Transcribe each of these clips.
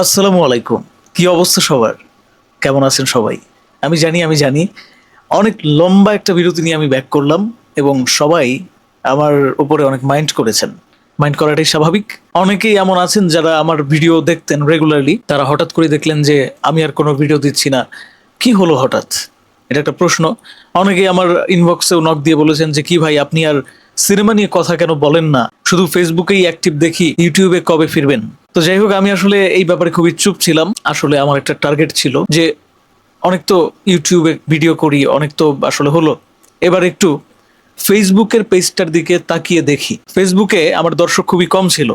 আসসালামু আলাইকুম। কি অবস্থা সবার? কেমন আছেন সবাই? আমি জানি আমি জানি। অনেক লম্বা একটা বিরতি নিয়ে আমি ব্যাক করলাম এবং সবাই আমার উপরে অনেক মাইন্ড করেছেন। মাইন্ড করাটাই স্বাভাবিক। অনেকেই এমন আছেন যারা আমার ভিডিও দেখতেন রেগুলারলি তারা হঠাৎ করে দেখলেন যে আমি আর কোনো ভিডিও দিচ্ছি না। কি হলো হঠাৎ? এটা একটা প্রশ্ন। অনেকেই আমার ইনবক্সেও নক দিয়ে বলেছেন যে, কি ভাই, আপনি আর সিনেমা নিয়ে কথা কেন বলেন না? শুধু ফেসবুকেই অ্যাক্টিভ দেখি ইউটিউবে কবে ফিরবেন? তো যাই হোক, আমি আসলে এই ব্যাপারে খুবই চুপ ছিলাম। আসলে আমার একটা টার্গেট ছিল যে অনেক তো ইউটিউবে ভিডিও করি, অনেক তো আসলে হলো। এবার একটু ফেসবুকের পেজটার দিকে তাকিয়ে দেখি। ফেসবুকে আমার দর্শক খুবই কম ছিল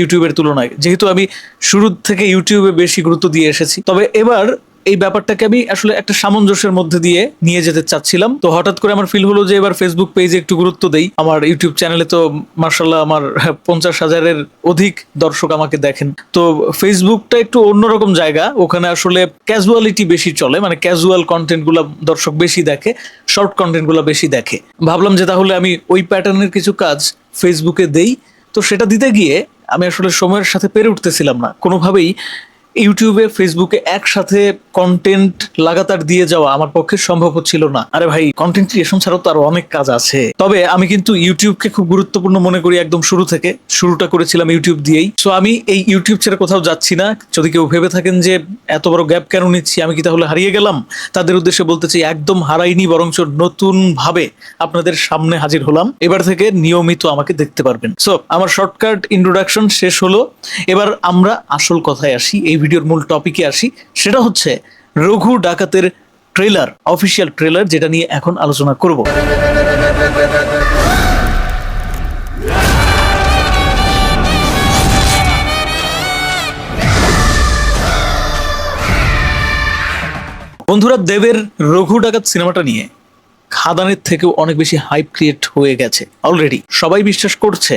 ইউটিউবের তুলনায়। যেহেতু আমি শুরু থেকে ইউটিউবে বেশি গুরুত্ব দিয়ে এসেছি। তবে এবার এই ব্যাপারটাকে আমি আসলে একটা সামঞ্জস্যের মধ্যে দিয়ে নিয়ে যেতে চাচ্ছিলাম। তো হঠাৎ করে আমার ফিল হলো যে এবার ফেসবুক পেজে একটু গুরুত্ব দেই। আমার ইউটিউব চ্যানেলে তো মার্শাল্লাহ আমার পঞ্চাশ হাজারের অধিক দর্শক আমাকে দেখেন। তো ফেসবুকটা একটু অন্যরকম জায়গা। ওখানে আসলে ক্যাজুয়ালিটি বেশি চলে মানে ক্যাজুয়াল কন্টেন্টগুলো দর্শক বেশি দেখে শর্ট কন্টেন্টগুলো বেশি দেখে। ভাবলাম যে তাহলে আমি ওই প্যাটার্নের কিছু কাজ ফেসবুকে দেই। তো সেটা দিতে গিয়ে আমি আসলে সময়ের সাথে পেরে উঠতেছিলাম না। কোনোভাবেই ইউটিউবে, ফেসবুকে একসাথে কন্টেন্ট লাগাতার দিয়ে যাওয়া আমার পক্ষে সম্ভব হচ্ছিল না। আরে ভাই কন্টেন্ট ক্রিয়েশন ছাড়াও তো আরও অনেক কাজ আছে। তবে আমি কিন্তু ইউটিউবকে খুব গুরুত্বপূর্ণ মনে করি একদম শুরু থেকে। শুরুটা করেছিলাম ইউটিউব দিয়েই। সো আমি এই ইউটিউব ছেড়ে কোথাও যাচ্ছি না। যদি কেউ ভেবে থাকেন যে এত বড় গ্যাপ কেন নিচ্ছি, আমি কি তাহলে হারিয়ে গেলাম? তাদের উদ্দেশ্যে বলতে চাই, একদম হারাইনি, বরঞ্চ নতুন ভাবে আপনাদের সামনে হাজির হলাম। এবার থেকে নিয়মিত আমাকে দেখতে পারবেন। সো আমার শর্টকাট ইন্ট্রোডাকশন শেষ হলো। এবার আমরা আসল কথায় আসি, এই ভিডিওর মূল টপিকে আসি, সেটা হচ্ছে রঘু ডাকাতের ট্রেলার অফিসিয়াল ট্রেলার যেটা নিয়ে এখন আলোচনা করব। বন্ধুরা, দেবের রঘু ডাকাত সিনেমাটা নিয়ে খাদানের থেকেও অনেক বেশি হাইপ ক্রিয়েট হয়ে গেছে অলরেডি সবাই বিশ্বাস করছে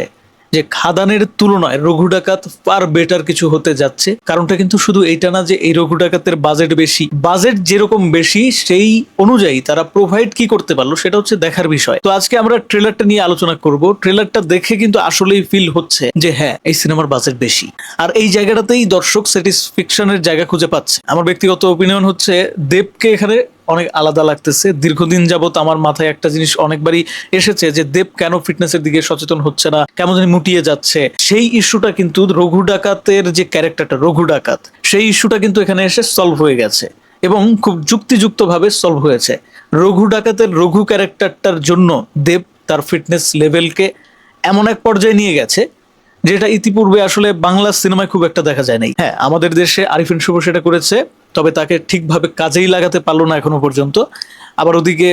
যে খাদানের তুলনায় রঘু ডাকাত ফার বেটার কিছু হতে যাচ্ছে। কারণটা কিন্তু শুধু এইটা না যে এই রঘু ডাকাতের বাজেট বেশি। বাজেট যেরকম বেশি, সেই অনুযায়ী তারা প্রোভাইড কি করতে পারল সেটা হচ্ছে দেখার বিষয়। তো আজকে আমরা ট্রেলারটা নিয়ে আলোচনা করব। ট্রেলারটা দেখে কিন্তু আসলেই ফিল হচ্ছে যে হ্যাঁ এই সিনেমার বাজেট বেশি। আর এই জায়গাটাতেই দর্শক স্যাটিসফ্যাকশনের জায়গা খুঁজে পাচ্ছে। আমার ব্যক্তিগত অপিনিয়ন হচ্ছে দেবকে এখানে অনেক আলাদা লাগতেছে। দীর্ঘদিন যাবত আমার মাথায় একটা জিনিস অনেকবারই এসেছে যে, দেব কেন ফিটনেসের দিকে সচেতন হচ্ছে না, কেমন জানি মুটিয়ে যাচ্ছে। সেই ইস্যুটা কিন্তু রঘু ডাকাতের যে ক্যারেক্টারটা রঘু ডাকাত, সেই ইস্যুটা কিন্তু এখানে এসে সলভ হয়ে গেছে এবং খুব যুক্তিযুক্তভাবে সলভ হয়েছে। রঘু ডাকাতের রঘু ক্যারেক্টারটার জন্য দেব তার ফিটনেস লেভেলকে এমন এক পর্যায়ে নিয়ে গেছে, যেটা ইতিপূর্বে আসলে বাংলা সিনেমায় খুব একটা দেখা যায় নাই। হ্যাঁ আমাদের দেশে আরিফিন শুভ সেটা করেছে। তবে তাকে ঠিকভাবে কাজেই লাগাতে পারল না এখনও পর্যন্ত। আবার ওদিকে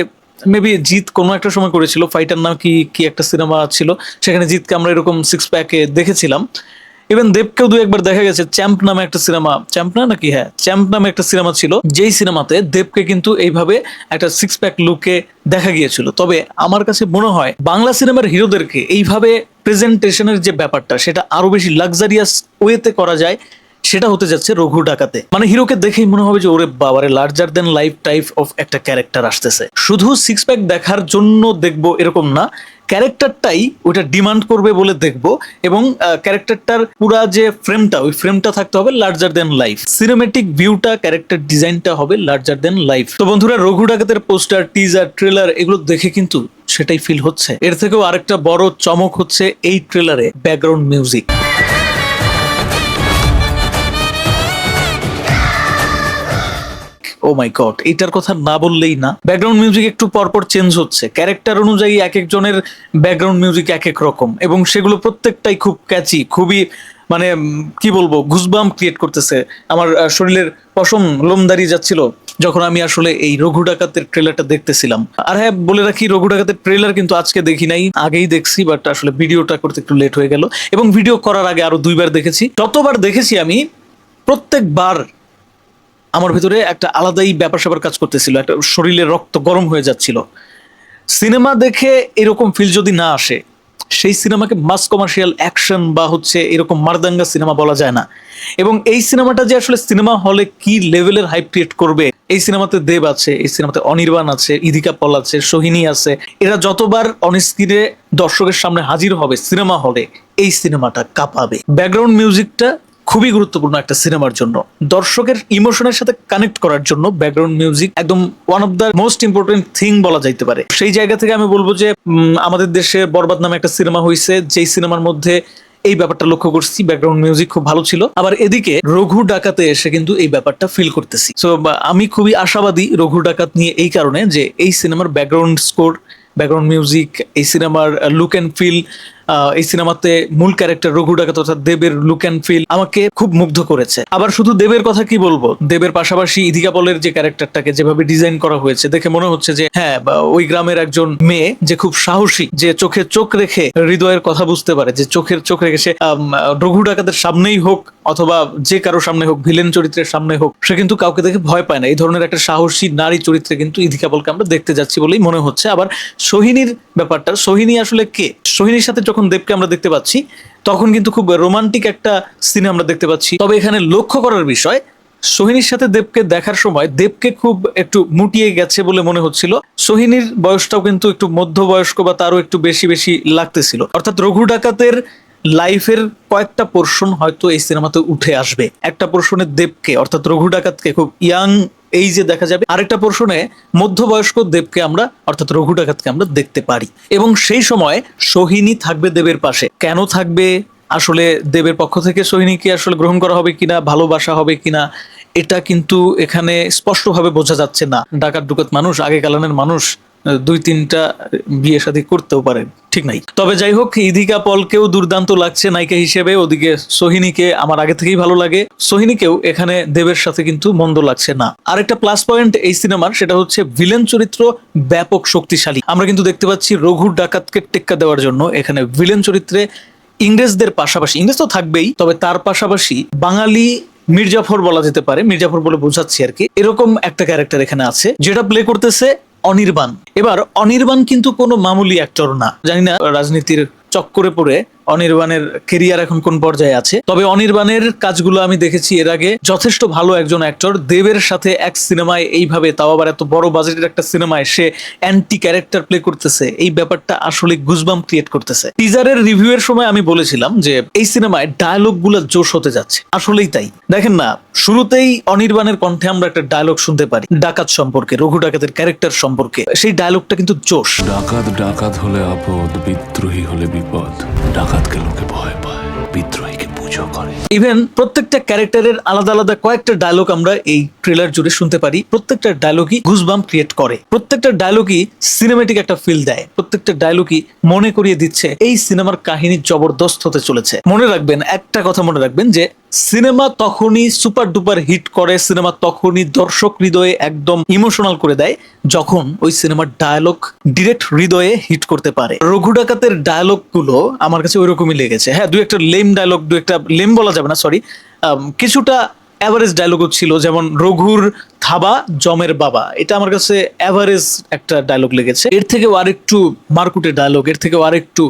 মেবি জিৎ কোনো একটা সময় করেছিল ফাইটার নাম কি কি একটা সিনেমা ছিল, সেখানে জিতকে আমরা এরকম সিক্স প্যাকে দেখেছিলাম। ইভেন দেবকেও দু একবার দেখা গেছে চ্যাম্প নামে একটা সিনেমা চ্যাম্প না নাকি? হ্যাঁ চ্যাম্প নামে একটা সিনেমা ছিল, যেই সিনেমাতে দেবকে কিন্তু এইভাবে একটা সিক্স প্যাক লুকে দেখা গিয়েছিল। তবে আমার কাছে মনে হয়, বাংলা সিনেমার হিরোদেরকে এইভাবে প্রেজেন্টেশনের যে ব্যাপারটা, সেটা আরও বেশি লাক্সারিয়াস ওয়েতে করা যায় সেটা হতে যাচ্ছে রঘু ডাকাতে। মানে হিরোকে দেখেই মনে হবে যে, ওরে বাবারে larger than life type of একটা ক্যারেক্টার আসতেছে। শুধু সিক্স প্যাক দেখার জন্য দেখব এরকম না ক্যারেক্টারটাই ওটা ডিমান্ড করবে বলে দেখব এবং ক্যারেক্টারটার পুরা যে ফ্রেমটা ওই ফ্রেমটা থাকতে হবে লার্জার দেন লাইফ সিনেমেটিক ভিউটা ক্যারেক্টার ডিজাইনটা হবে লার্জার দেন লাইফ তো বন্ধুরা, রঘু ডাকাতের পোস্টার টিজার ট্রেলার এগুলো দেখে কিন্তু সেটাই ফিল হচ্ছে। এর থেকেও আরেকটা বড় চমক হচ্ছে এই ট্রেলারে background music oh my god এটার কথা না বললেই না। ব্যাকগ্রাউন্ড মিউজিক একটু পরপর চেঞ্জ হচ্ছে। ক্যারেক্টার অনুযায়ী এক একজনের ব্যাকগ্রাউন্ড মিউজিক এক এক রকম। এবং সেগুলো প্রত্যেকটাই খুব ক্যাচি খুবই মানে কি বলব গুজবাম ক্রিয়েট করতেছে। আমার শরীরের পশম লোম দাঁড়িয়ে যাচ্ছিল যখন আমি আসলে এই রঘু ডাকাতের ট্রেলারটা দেখতেছিলাম। আর হ্যাঁ বলে রাখি, রঘু ডাকাতের ট্রেলার কিন্তু আজকে দেখি নাই, আগেই দেখছি বাট আসলে ভিডিওটা করতে একটু লেট হয়ে গেল। এবং ভিডিও করার আগে আরও দুইবার দেখেছি। যতবার দেখেছি আমি, প্রত্যেকবার আমার ভিতরে একটা আলাদাই ব্যাপার স্যাপার কাজ করতেছিল, একটা শরীরের রক্ত গরম হয়ে যাচ্ছিল। সিনেমা দেখে এরকম ফিল যদি না আসে, সেই সিনেমাকে মাস কমার্শিয়াল অ্যাকশন বা হচ্ছে এরকম মারদাঙ্গা সিনেমা বলা যায় না। এবং এই সিনেমাটা যে আসলে সিনেমা হলে কি লেভেলের হাইপ ক্রিয়েট করবে, এই সিনেমাতে দেব আছে, এই সিনেমাতে অনির্বাণ আছে, ইদিকা পল আছে, সোহিনী আছে, এরা যতবার অনস্ক্রিনে দর্শকের সামনে হাজির হবে সিনেমা হলে, এই সিনেমাটা কাঁপাবে। ব্যাকগ্রাউন্ড মিউজিকটা খুবই গুরুত্বপূর্ণ একটা সিনেমার জন্য। দর্শকের ইমোশনের সাথে কানেক্ট করার জন্য ব্যাকগ্রাউন্ড মিউজিক একদম one of the most important thing বলা যাইতে পারে। সেই জায়গা থেকে আমি বলব যে আমাদের দেশে বরবাদ নামে একটা সিনেমা হয়েছে যেই সিনেমার মধ্যে এই ব্যাপারটা লক্ষ্য করছি, ব্যাকগ্রাউন্ড মিউজিক খুব ভালো ছিল। আবার এদিকে রঘু ডাকাতে এসে কিন্তু এই ব্যাপারটা ফিল করতেছি। সো আমি খুবই আশাবাদী রঘু ডাকাত নিয়ে এই কারণে যে, এই সিনেমার ব্যাকগ্রাউন্ড স্কোর ব্যাকগ্রাউন্ড মিউজিক, এই সিনেমার লুক অ্যান্ড ফিল এই সিনেমাতে মূল ক্যারেক্টার রঘু ডাকাত অর্থাৎ দেবের লুক অ্যান্ড ফিল আমাকে খুব মুগ্ধ করেছে। আবার শুধু দেবের কথা কি বলব? দেবের পাশাপাশি ইদিকা পলের যে ক্যারেক্টারটাকে যেভাবে ডিজাইন করা হয়েছে, দেখে মনে হচ্ছে যে হ্যাঁ ওই গ্রামের একজন মেয়ে যে খুব সাহসী, যে চোখে চোখ রেখে হৃদয়ের কথা বুঝতে পারে, যে চোখের চোখ রেখে সে রঘু ডাকাতের সামনেই হোক অথবা যে কারও সামনে হোক ভিলেন চরিত্রের সামনে হোক, সে কিন্তু কাউকে দেখে ভয় পায় না। এই ধরনের একটা সাহসী নারী চরিত্রে কিন্তু ইদিকা পলকে আমরা দেখতে যাচ্ছি বলেই মনে হচ্ছে। আবার সোহিনীর ব্যাপারটা, সোহিনী আসলে কে? সোহিনীর সাথে যখন দেবকে আমরা দেখতে পাচ্ছি, তখন কিন্তু খুব রোমান্টিক একটা সিন আমরা দেখতে পাচ্ছি। তবে এখানে লক্ষ্য করার বিষয়, সোহিনীর সাথে দেবকে দেখার সময় দেবকে খুব একটু মুটিয়ে গেছে বলে মনে হচ্ছিল। সোহিনীর বয়সটাও কিন্তু একটু মধ্যবয়স্ক বা তারও একটু বেশি বেশি লাগতেছিল। অর্থাৎ রঘু ডাকাতের লাইফের কয়েকটা পোর্শন হয়তো এই সিনেমাতে উঠে আসবে। একটা পোর্শনে দেবকে, অর্থাৎ রঘু ডাকাতকে খুব ইয়াং এই যে দেখা যাবে, আরেকটা প্রশ্নে মধ্যবয়স্ক দেবকে আমরা, অর্থাৎ রঘু ডাকাতকে আমরা দেখতে পারি। এবং সেই সময় সোহিনী থাকবে দেবের পাশে। কেন থাকবে? আসলে দেবের পক্ষ থেকে সোহিনীকে আসলে গ্রহণ করা হবে কিনা, ভালোবাসা হবে কিনা, এটা কিন্তু এখানে স্পষ্টভাবে বোঝা যাচ্ছে না। ডাকাত ডুকাত মানুষ আগে কালানের মানুষ দুই তিনটা বিয়ে শাদী করতেও পারে, ঠিক নাই। তবে যাই হোক ইদিকা পলকেও দুর্দান্ত লাগছে নায়িকা হিসেবে, ওদিকে সোহিনীকে আমার আগে থেকেই ভালো লাগে। সোহিনীকেও এখানে দেবের সাথে কিন্তু মন্দ লাগছে না। আরেকটা প্লাস পয়েন্ট এই সিনেমার, সেটা হচ্ছে ভিলেন চরিত্র ব্যাপক শক্তিশালী। আমরা কিন্তু দেখতে পাচ্ছি রঘুর ডাকাতকে টেক্কা দেওয়ার জন্য এখানে ভিলেন চরিত্রে ইংরেজদের পাশাপাশি, ইংরেজ তো থাকবেই, তবে তার পাশাপাশি বাঙালি মির্জাফর বলা যেতে পারে, মির্জাফর বলে বোঝাচ্ছি আর কি। এরকম একটা ক্যারেক্টার এখানে আছে, যেটা প্লে করতেছে অনির্বাণ। এবার অনির্বাণ কিন্তু কোনো মামুলি অ্যাক্টর না। জানি না রাজনীতির চক্করে পড়ে অনির্বাণের কেরিয়ার এখন কোন পর্যায়ে আছে? তবে অনির্বাণের কাজগুলো আমি দেখেছি এর আগে যথেষ্ট ভালো একজন অ্যাক্টর দেবের সাথে এক সিনেমায় এইভাবে, তাও আবার এত বড় বাজেটের একটা সিনেমায় সে অ্যান্টি ক্যারেক্টার প্লে করতেছে। এই ব্যাপারটা আসলে গুজবাম ক্রিয়েট করতেছে। টিজারের রিভিউ এর সময় আমি বলেছিলাম যে, এই সিনেমায় ডায়লগগুলো জোশ হতে যাচ্ছে। আসলেই তাই। দেখেন না, শুরুতেই অনির্বাণের কণ্ঠে আমরা একটা ডায়লগ শুনতে পারি, ডাকাত সম্পর্কে, রঘু ডাকাতের ক্যারেক্টার সম্পর্কে। সেই ডায়লগটা কিন্তু জোশ। ডাকাত ডাকাত হলে আপদ, বিদ্রোহী হলে বিপদ। ডাকাতকে লোকে ভয় পায় বিদ্রোহীকে করে। ইভেন প্রত্যেকটা ক্যারেক্টারের আলাদা আলাদা কয়েকটা ডায়লগ আমরা এই ট্রেলার জুড়ে শুনতে পারি। প্রত্যেকটা ডায়লগই গুজবাম ক্রিয়েট করে। প্রত্যেকটা ডায়লগই সিনেমেটিক একটা ফিল দেয়। প্রত্যেকটা ডায়লগই মনে করিয়ে দিচ্ছে। এই সিনেমার কাহিনী জবরদস্ত হতে চলেছে। মনে রাখবেন, একটা কথা মনে রাখবেন যে সিনেমা তখনই সুপার ডুপার হিট করে সিনেমা তখনই দর্শক হৃদয়ে একদম ইমোশনাল করে দেয়, যখন ওই সিনেমার ডায়লগ ডিরেক্ট হৃদয়ে হিট করতে পারে। রঘু ডাকাতের ডায়লগগুলো আমার কাছে ওইরকমই লেগেছে। হ্যাঁ দু একটা লেম ডায়লগ দু একটা লেম বলা যাবে না সরি কিছুটা অ্যাভারেজ ডায়লগও ছিল, যেমন রঘুর থাবা, জমের বাবা। এটা আমার কাছে অ্যাভারেজ একটা ডায়লগ লেগেছে। এর থেকেও আরেকটু মার্কুটের ডায়লগ এর থেকেও আরেকটু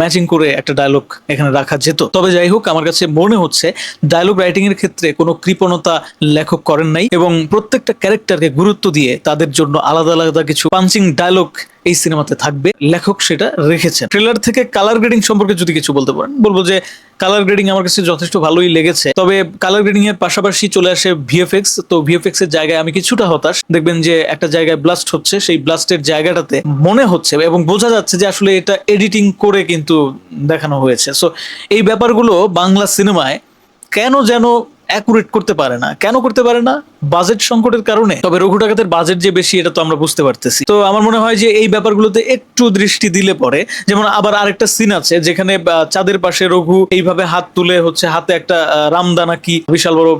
ম্যাচিং করে একটা ডায়লগ এখানে রাখা যেত। তবে যাই হোক, আমার কাছে মনে হচ্ছে ডায়লগ রাইটিং এর ক্ষেত্রে কোনো কৃপণতা লেখক করেন নাই এবং প্রত্যেকটা ক্যারেক্টারকে গুরুত্ব দিয়ে তাদের জন্য আলাদা আলাদা কিছু পাঞ্চিং ডায়লগ এই সিনেমাতে থাকবে। লেখক সেটা রেখেছেন। ট্রেলার থেকে কালার গ্রেডিং সম্পর্কে যদি কিছু বলতে পারেন, বলব যে কালার গ্রেডিং আমার কাছে যথেষ্ট ভালোই লেগেছে। তবে কালার গ্রেডিং এর পাশাপাশি চলে আসে ভিএফএক্স তো ভিএফএক্স এর জায়গায় আমি কিছুটা হতাশ। দেখবেন যে একটা জায়গায় ব্লাস্ট হচ্ছে, সেই ব্লাস্টের জায়গাটাতে মনে হচ্ছে এবং বোঝা যাচ্ছে যে আসলে এটা এডিটিং করে কিন্তু দেখানো হয়েছে। সো এই ব্যাপারগুলো বাংলা সিনেমায় কেন যেন অ্যাকুরেট করতে পারে না। কেন করতে পারে না? বাজেট সংকটের কারণে। তবে রঘু ডাকাতের বাজেট যে বেশি, এটা তো আমরা বুঝতে পারতেছি। তো আমার মনে হয় যে এই ব্যাপারগুলোতে একটু দৃষ্টি দিলে পরে, যেমন আবার আরেকটা সিন আছে, যেখানে চাঁদের পাশে রঘু এইভাবে হাত তুলে হচ্ছে, হাতে একটা রামদানা কি বিশাল বড়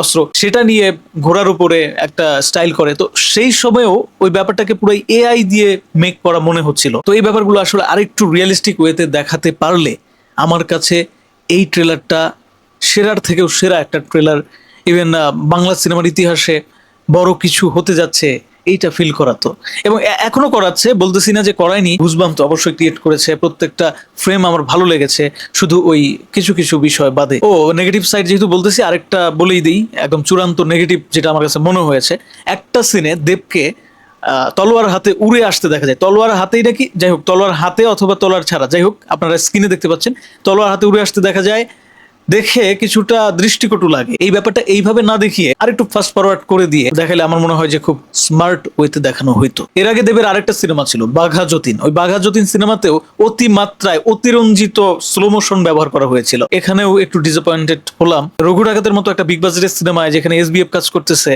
অস্ত্র, সেটা নিয়ে ঘোড়ার উপরে একটা স্টাইল করে। তো সেই সময়েও ওই ব্যাপারটাকে পুরো এআই দিয়ে মেক করা মনে হচ্ছিল। তো এই ব্যাপারগুলো আসলে আরেকটু রিয়েলিস্টিক ওয়েতে দেখাতে পারলে, আমার কাছে এই ট্রেলারটা সেরার থেকেও সেরা একটা ট্রেলার ইভেন বাংলা সিনেমার ইতিহাসে বড় কিছু হতে যাচ্ছে, এইটা ফিল করাতো এবং এখনও করাচ্ছে, বলতেছি না যে করায়নি বুঝবাম তো অবশ্যই ক্রিয়েট করেছে, প্রত্যেকটা ফ্রেম আমার ভালো লেগেছে, শুধু ওই কিছু কিছু বিষয় বাদে। ও নেগেটিভ সাইড যেহেতু বলতেছি, আরেকটা বলেই দিই, একদম চূড়ান্ত নেগেটিভ যেটা আমার কাছে মনে হয়েছে, একটা সিনে দেবকে তলোয়ার হাতে উড়ে আসতে দেখা যায়। তলোয়ার হাতেই নাকি, যাই হোক, তলোয়ার হাতে অথবা তলোয়ার ছাড়া, যাই হোক, আপনারা স্ক্রিনে দেখতে পাচ্ছেন, তলোয়ার হাতে উড়ে আসতে দেখা যায় দেখে কিছুটা দৃষ্টিকটু লাগে। এই ব্যাপারটা এইভাবে না দেখিয়ে আরেকটু ফাস্ট ফরওয়ার্ড করে দিয়ে দেখালে আমার মনে হয় যে খুব স্মার্ট ওয়েতে দেখানো হইতো। এর আগে দেবের আরেকটা সিনেমা ছিল, বাঘা যতীন। ওই বাঘা যতীন সিনেমাতেও অতি মাত্রায় অতিরঞ্জিত স্লো মোশন ব্যবহার করা হয়েছিল। এখানেও একটু ডিসঅ্যাপয়েন্টেড হলাম। রঘু ডাকাতের মতো একটা বিগ বাজেটের সিনেমায় যেখানে এসবিএফ কাজ করতেছে,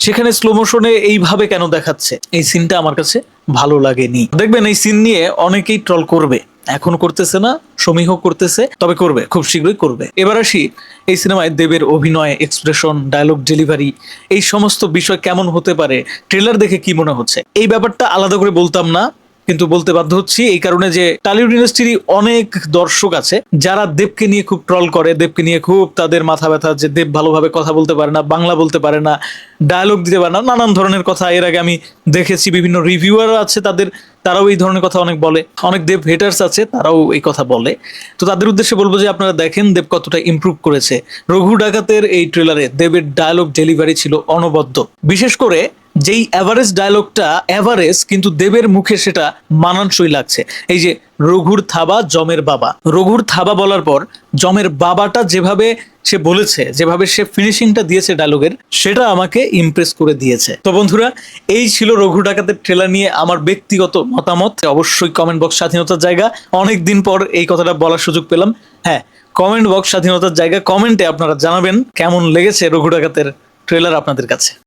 সেখানে স্লো মোশনে এইভাবে কেন দেখাচ্ছে? এই সিনটা আমার কাছে ভালো লাগেনি। দেখবেন এই সিন নিয়ে অনেকেই ট্রল করবে। এখন করতেছে না, সমীহ করতেছে, তবে করবে, খুব শীঘ্রই করবে। এবার আসি এই সিনেমায় দেবের অভিনয় এক্সপ্রেশন ডায়লগ ডেলিভারি এই সমস্ত বিষয় কেমন হতে পারে ট্রেলার দেখে কি মনে হচ্ছে? এই ব্যাপারটা আলাদা করে বলতাম না কিন্তু বলতে বাধ্য হচ্ছি এই কারণে যে টালিউড ইন্ডাস্ট্রির অনেক দর্শক আছে, যারা দেবকে নিয়ে খুব ট্রল করে, দেবকে নিয়ে খুব তাদের মাথা ব্যথা যে দেব ভালোভাবে কথা বলতে পারে না, বাংলা বলতে পারে না ডায়লগ দিতে পারে না, নানান ধরনের কথা। এর আগে আমি দেখেছি বিভিন্ন রিভিউয়ার আছে তাদের, তারাও এই ধরনের কথা অনেক বলে। অনেক দেব হেটার্স আছে, তারাও এই কথা বলে। তো তাদের উদ্দেশ্যে বলব যে আপনারা দেখেন দেব কতটা ইমপ্রুভ করেছে। রঘু ডাকাতের এই ট্রেলারে দেবের ডায়লগ ডেলিভারি ছিল অনবদ্য। বিশেষ করে যেই অ্যাভারেজ ডায়লগটা অ্যাভারেজ কিন্তু দেবের মুখে সেটা মানানসই লাগছে। এই যে রঘুর থাবা, জমের বাবা। রঘুর থাবা বলার পর জমের বাবাটা যেভাবে সে বলেছে, যেভাবে সে ফিনিশিংটা দিয়েছে ডায়লগের সেটা আমাকে ইমপ্রেস করে দিয়েছে। তো বন্ধুরা, এই ছিল রঘু ডাকাতের ট্রেলার নিয়ে আমার ব্যক্তিগত মতামত। অবশ্যই কমেন্ট বক্স স্বাধীনতার জায়গা। অনেক দিন পর এই কথাটা বলার সুযোগ পেলাম। হ্যাঁ কমেন্ট বক্স স্বাধীনতার জায়গা। কমেন্টে আপনারা জানাবেন কেমন লেগেছে রঘু ডাকাতের ট্রেলার আপনাদের কাছে।